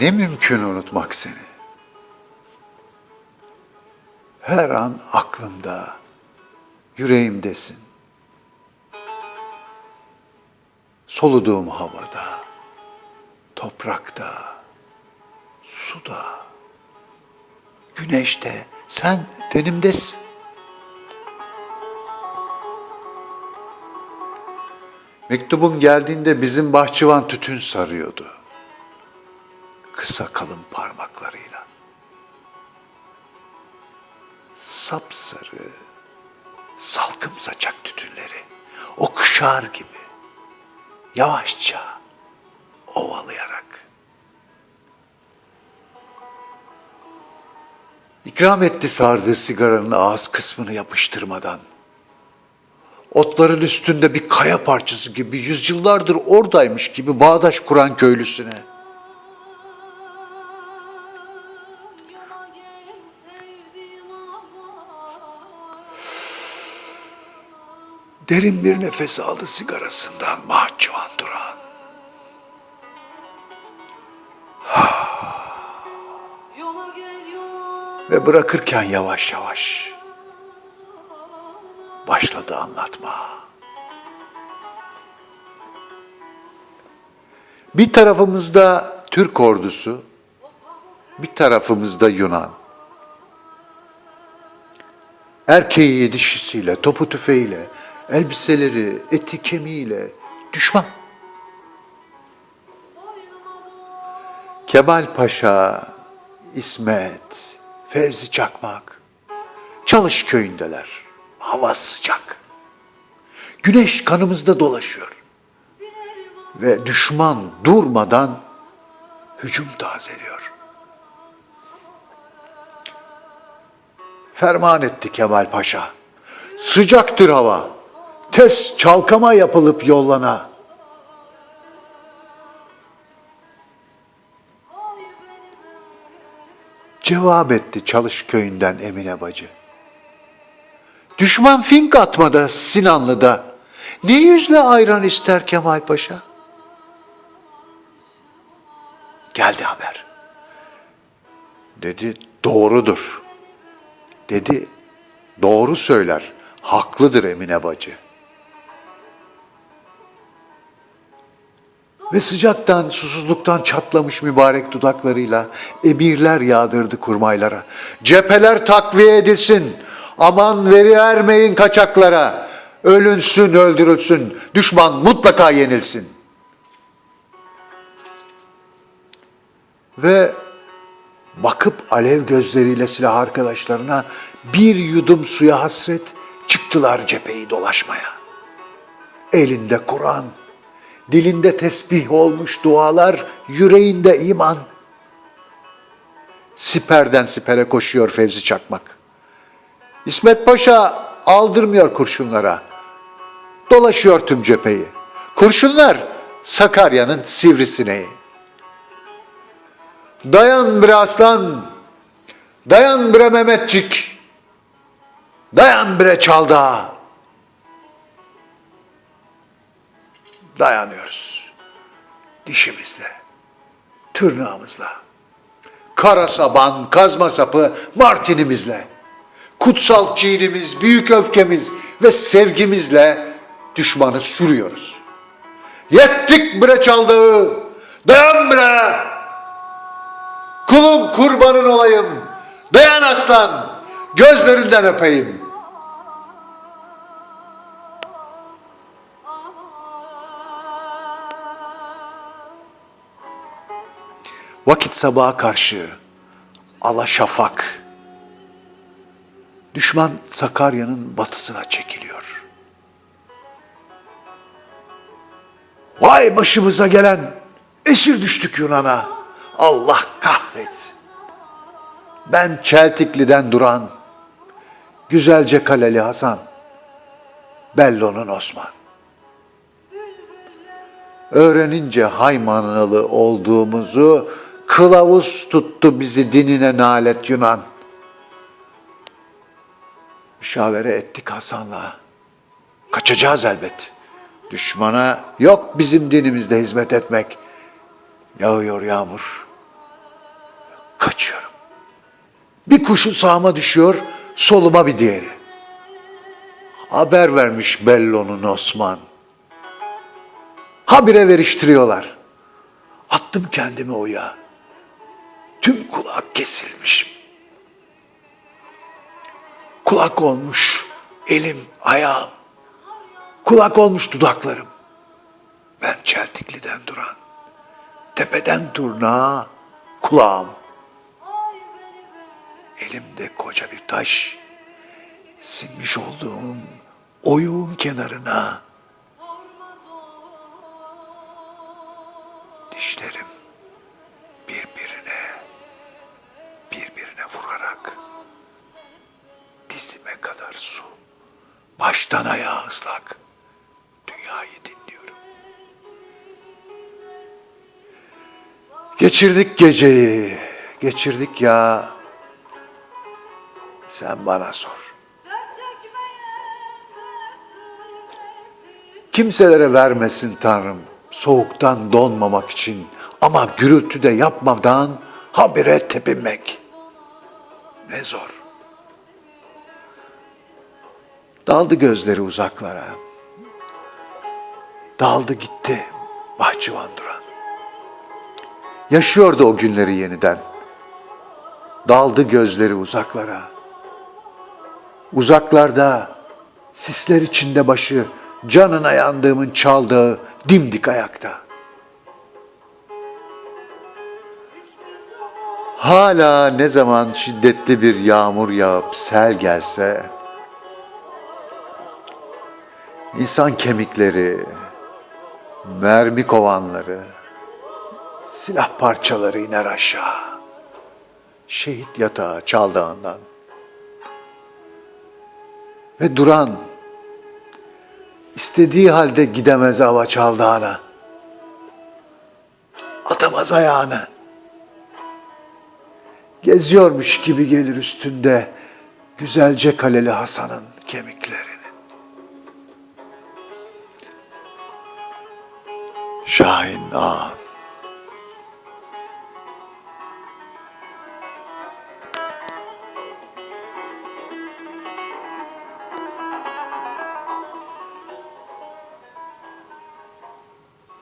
Ne mümkün unutmak seni. Her an aklımda, yüreğimdesin. Soluduğum havada, toprakta, suda, güneşte sen tenimdesin. Mektubun geldiğinde bizim bahçıvan tütün sarıyordu. Kısa kalın parmaklarıyla. Sapsarı, salkım saçak tütünleri okşar gibi yavaşça ovalayarak. İkram etti sardığı sigaranın ağız kısmını yapıştırmadan. Otların üstünde bir kaya parçası gibi yüzyıllardır oradaymış gibi bağdaş kuran köylüsüne. Derin bir nefes aldı sigarasından bahçıvan Duran. Ve bırakırken yavaş yavaş başladı anlatma. Bir tarafımızda Türk ordusu, bir tarafımızda Yunan. Erkeği dişisiyle, topu tüfeğiyle, elbiseleri, eti kemiğiyle düşman. Kemal Paşa, İsmet, Fevzi Çakmak, Çalış köyündeler. Hava sıcak. Güneş kanımızda dolaşıyor. Ve düşman durmadan hücum tazeliyor. Ferman etti Kemal Paşa. Sıcaktır hava. Tez çalkama yapılıp yollana. Cevap etti Çalış köyünden Emine bacı. Düşman fink atmada Sinanlı'da. Ne yüzle ayran ister Kemal Paşa? Geldi haber. Dedi doğrudur. Dedi doğru söyler. Haklıdır Emine bacı. Ve sıcaktan, susuzluktan çatlamış mübarek dudaklarıyla emirler yağdırdı kurmaylara. Cepheler takviye edilsin. Aman veri ermeyin kaçaklara. Ölünsün, öldürülsün. Düşman mutlaka yenilsin. Ve bakıp alev gözleriyle silah arkadaşlarına bir yudum suya hasret çıktılar cepheyi dolaşmaya. Elinde Kur'an, dilinde tesbih olmuş dualar, yüreğinde iman. Siperden sipere koşuyor Fevzi Çakmak. İsmet Paşa aldırmıyor kurşunlara. Dolaşıyor tüm cepheyi. Kurşunlar Sakarya'nın sivrisineği. Dayan bre aslan, dayan bre Mehmetçik, dayan bre Çalda. Dayanıyoruz. Dişimizle, tırnağımızla, kara saban, kazma sapı, martinimizle, kutsal çiğnimiz, büyük öfkemiz ve sevgimizle düşmanı sürüyoruz. Yettik bre Çaldağı, dayan bre! Kulun kurbanın olayım. Dayan aslan. Gözlerinden öpeyim. Vakit sabaha karşı ala şafak. Düşman Sakarya'nın batısına çekiliyor. Vay başımıza gelen esir düştük Yunan'a. Allah kahretsin. Ben Çeltikli'den duran, güzelce kaleli Hasan, Bello'nun Osman. Öğrenince Haymanalı olduğumuzu kılavuz tuttu bizi dinine nalet Yunan. Müşavere ettik Hasan'la. Kaçacağız elbet. Düşmana yok bizim dinimizde hizmet etmek. Yağıyor yağmur. Kaçıyorum. Bir kuşu sağıma düşüyor, soluma bir diğeri. Haber vermiş Bello'nun Osman. Habire veriştiriyorlar. Attım kendimi oya. Tüm kulak kesilmişim. Kulak olmuş elim, ayağım. Kulak olmuş dudaklarım. Ben Çeltikli'den duran. Tepeden turna kulağım. Elimde koca bir taş. Sinmiş olduğum oyuğun kenarına dişlerim vurarak dizime kadar su. Baştan ayağa ıslak. Dünyayı dinliyorum. Geçirdik geceyi. Geçirdik ya. Sen bana sor. Kimselere vermesin Tanrım soğuktan donmamak için ama gürültü de yapmadan habire tepinmek. Ne zor. Daldı gözleri uzaklara. Daldı gitti bahçıvan duran. Yaşıyordu o günleri yeniden. Daldı gözleri uzaklara. Uzaklarda sisler içinde başı canına yandığımın çaldığı dimdik ayakta. Hala ne zaman şiddetli bir yağmur yağıp sel gelse, insan kemikleri, mermi kovanları, silah parçaları iner aşağı. Şehit yatağı çaldığından. Ve duran, istediği halde gidemez hava çaldağına. Atamaz ayağını geziyormuş gibi gelir üstünde güzelce kaleli Hasan'ın kemiklerini. Şahin Ağa